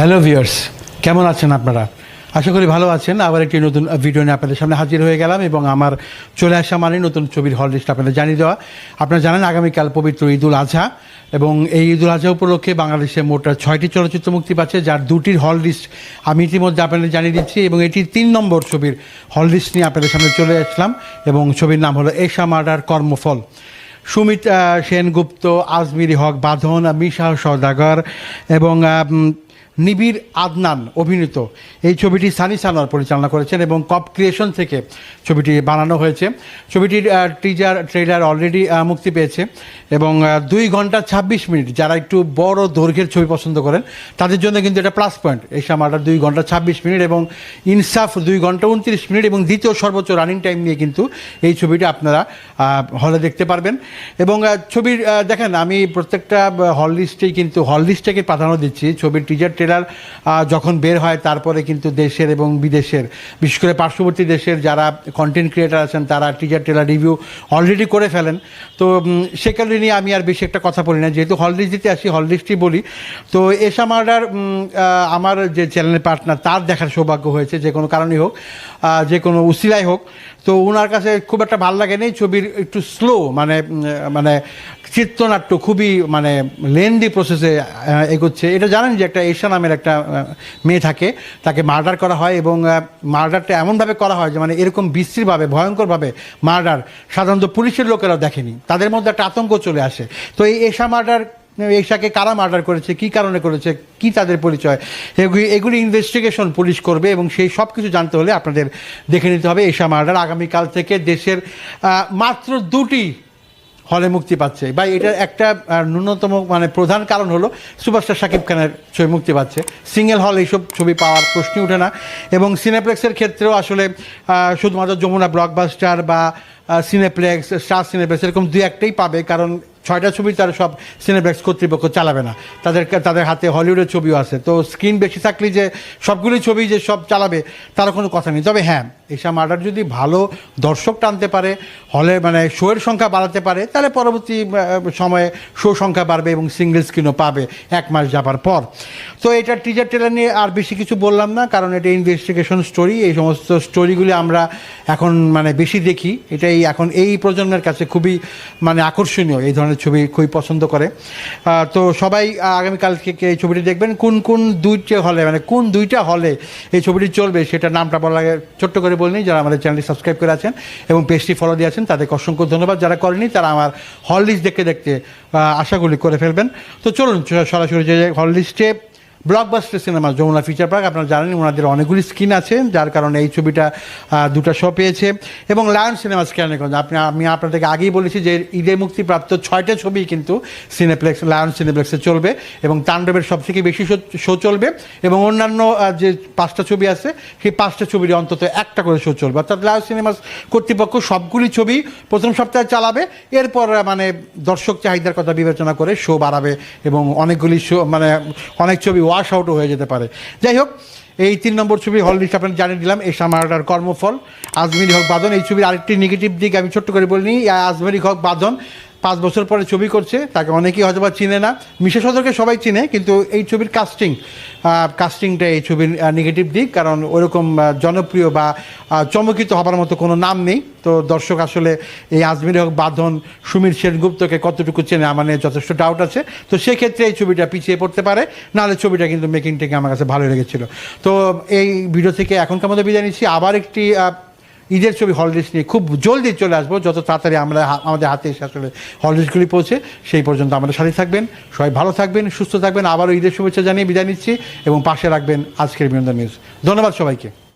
Hello viewers কেমন আছেন আপনারা? আশা করি ভালো আছেন। আবার একটি নতুন ভিডিও নিয়ে আপনাদের সামনে হাজির হয়ে গেলাম এবং আমার চলে আসা মানে নতুন ছবির হল লিস্ট আপনাদের জানিয়ে দেওয়া। আপনারা জানেন, আগামীকাল পবিত্র ঈদুল আজহা এবং এই ঈদুল আজহা উপলক্ষে বাংলাদেশে মোট ছয়টি চলচ্চিত্র মুক্তি পাচ্ছে, যার দুটির হল লিস্ট আমি ইতিমধ্যে আপনাদের জানিয়ে দিচ্ছি এবং এটি তিন নম্বর ছবির হল লিস্ট নিয়ে আপনাদের সামনে চলে আসলাম এবং ছবির নাম হলো এশা মার্ডার কর্মফল। সুমিত সেনগুপ্ত, আজমিরি হক, বাঁধন, মিশা সওদাগর এবং নিবিড় আদনান অভিনীত। এই ছবিটি সানি সানোয়ার পরিচালনা করেছেন এবং কপ ক্রিয়েশন থেকে ছবিটি বানানো হয়েছে। ছবিটির টিজার ট্রেলার অলরেডি মুক্তি পেয়েছে এবং দুই ঘণ্টা ছাব্বিশ মিনিট যারা একটু বড় দৈর্ঘ্যের ছবি পছন্দ করেন, তাদের জন্য কিন্তু এটা প্লাস পয়েন্ট এই সামারটা দুই ঘণ্টা ছাব্বিশ মিনিট এবং ইনসাফ দুই ঘণ্টা উনত্রিশ মিনিট এবং দ্বিতীয় সর্বোচ্চ রানিং টাইম নিয়ে কিন্তু এই ছবিটি আপনারা হলে দেখতে পারবেন। এবং ছবির দেখেন আমি প্রত্যেকটা হল লিস্টেই কিন্তু হল লিস্টটাকে প্রাধান্য দিচ্ছি। ছবির টিজার ট্রেলার যখন বের হয় তারপরে কিন্তু দেশের এবং বিদেশের, বিশেষ করে পার্শ্ববর্তী দেশের যারা কন্টেন্ট ক্রিয়েটার আছেন তারা টিজার ট্রেলার রিভিউ অলরেডি করে ফেলেন। তো সে কারণে নিয়ে আমি আর বেশি একটা কথা বলি না। যেহেতু হল লিস্ট দিতে আসি হল লিস্টই বলি। তো এসা মার্ডার আমার যে চ্যানেলের পার্টনার তার দেখার সৌভাগ্য হয়েছে যে কোনো কারণেই হোক যে কোনো উসিলাই হোক। তো ওনার কাছে খুব একটা ভালো লাগে নেই। ছবির একটু স্লো মানে মানে চিত্রনাট্য খুবই মানে লেন্দি প্রসেসে এগোচ্ছে। এটা জানেন যে একটা এশা নামের একটা মেয়ে থাকে, তাকে মার্ডার করা হয় এবং মার্ডারটা এমনভাবে করা হয় যে মানে এরকম বিশ্রীভাবে ভয়ঙ্করভাবে মার্ডার সাধারণত পুলিশের লোকেরাও দেখেনি। তাদের মধ্যে একটা আতঙ্ক চলে আসে। তো এই এশা মার্ডার এশাকে কারা মার্ডার করেছে, কি কারণে করেছে, কি তাদের পরিচয়, এগুলি এগুলি ইনভেস্টিগেশন পুলিশ করবে এবং সেই সব কিছু জানতে হলে আপনাদের দেখে নিতে হবে এশা মার্ডার আগামীকাল থেকে দেশের মাত্র দুটি হলে মুক্তি পাচ্ছে। বা এটার একটা ন্যূনতম মানে প্রধান কারণ হলো সুপারস্টার শাকিব খানের ছবি মুক্তি পাচ্ছে। সিঙ্গেল হল এইসব ছবি পাওয়ার প্রশ্নই ওঠে না। এবং সিনেপ্লেক্সের ক্ষেত্রেও আসলে শুধুমাত্র যমুনা ব্লকবাস্টার বা সিনেপ্লেক্স, স্টার সিনেপ্লেক্স এরকম দু একটাই পাবে। কারণ ছয়টা ছবি তারা সব সিনেপ্লেক্স কর্তৃপক্ষ চালাবে না। তাদের তাদের হাতে হলিউডের ছবিও আছে। তো স্ক্রিন বেশি থাকলে যে সবগুলি ছবি যে সব চালাবে তার কোনো কথা নেই। তবে হ্যাঁ এসব মার্ডার যদি ভালো দর্শক টানতে পারে, হলে মানে শোয়ের সংখ্যা বাড়াতে পারে, তাহলে পরবর্তী সময়ে শো সংখ্যা বাড়বে এবং সিঙ্গেল স্ক্রিনও পাবে এক মাস যাবার পর। তো এটা টিজার টেলার নিয়ে আর বেশি কিছু বললাম না, কারণ এটা ইনভেস্টিগেশন স্টোরি এই সমস্ত স্টোরিগুলি আমরা এখন মানে বেশি দেখি। এটাই এখন এই প্রজন্মের কাছে খুবই মানে আকর্ষণীয় এই ধরনের ছবি খুবই পছন্দ করে। তো সবাই আগামীকাল থেকে এই ছবিটি দেখবেন? কোন কোন দুইটা হলে মানে কোন দুইটা হলে এই ছবিটি চলবে সেটা নামটা বলা ছোট্ট করে বলিনি যারা আমাদের চ্যানেলটি সাবস্ক্রাইব করে আছেন এবং পেজটি ফলো দিয়ে আছেন, তাদেরকে অসংখ্য ধন্যবাদ। যারা করেনি তারা আমার হল লিস্ট দেখতে দেখতে আশাগুলি করে ফেলবেন। তো চলুন সরাসরি যে হল লিস্টে Blockbuster Cinema Jamuna Future Park আপনারা জানেন ওনাদের অনেকগুলি স্ক্রিন আছে, যার কারণে এই ছবিটা দুটো শো পেয়েছে। এবং লায়ন সিনেমা স্ক্যানেগঞ্জ আপনি, আমি আপনাদেরকে আগেই বলেছি যে ঈদে মুক্তিপ্রাপ্ত ছয়টা ছবি কিন্তু সিনেপ্লেক্স লায়ন সিনেপ্লেক্সে চলবে এবং তাণ্ডবের সব থেকে বেশি শো চলবে এবং অন্যান্য যে পাঁচটা ছবি আছে, সেই পাঁচটা ছবির অন্তত একটা করে শো চলবে। অর্থাৎ লায়ন সিনেমাস কর্তৃপক্ষ সবগুলি ছবি প্রথম সপ্তাহে চালাবে, এরপর মানে দর্শক চাহিদার কথা বিবেচনা করে শো বাড়াবে এবং অনেকগুলি শো মানে অনেক ছবি ওয়াশ আউটও হয়ে যেতে পারে। যাই হোক, এই তিন নম্বর ছবি হল লিস্ট আপনাকে জানিয়ে দিলাম এই মার্ডার কর্মফল। আজমেরি হক বাদন এই ছবির আরেকটি নেগেটিভ দিক আমি ছোট্ট করে বলিনি আজমেরি হক বাদন পাঁচ বছর পরে ছবি করছে, তাকে অনেকেই হয়তো বা চিনে না। মিশা সদরকে সবাই চিনে, কিন্তু এই ছবির কাস্টিং কাস্টিংটা এই ছবির নেগেটিভ দিক, কারণ ওরকম জনপ্রিয় বা চমকিত হবার মতো কোনো নাম নেই। তো দর্শক আসলে এই আজমির হক, বাঁধন, সুমির সেনগুপ্তকে কতটুকু চেনে, আমার নিয়ে যথেষ্ট ডাউট আছে। তো সেক্ষেত্রে এই ছবিটা পিছিয়ে পড়তে পারে, নাহলে ছবিটা কিন্তু মেকিং থেকে আমার কাছে ভালো লেগেছিল। তো এই ভিডিও থেকে এখনকার মধ্যে বিদায় নিচ্ছি। আবার একটি ঈদের ছবি হলিডেজ নিয়ে খুব জলদি চলে আসব। যত তাড়াতাড়ি আমরা আমাদের হাতে এসে আসলে হলিডেজগুলি পৌঁছে, সেই পর্যন্ত আমাদের সাথে থাকবেন। সবাই ভালো থাকবেন, সুস্থ থাকবেন। আবারও ঈদের শুভেচ্ছা জানিয়ে বিদায় নিচ্ছি এবং পাশে রাখবেন আজকের বিনোদন নিউজ ধন্যবাদ সবাইকে।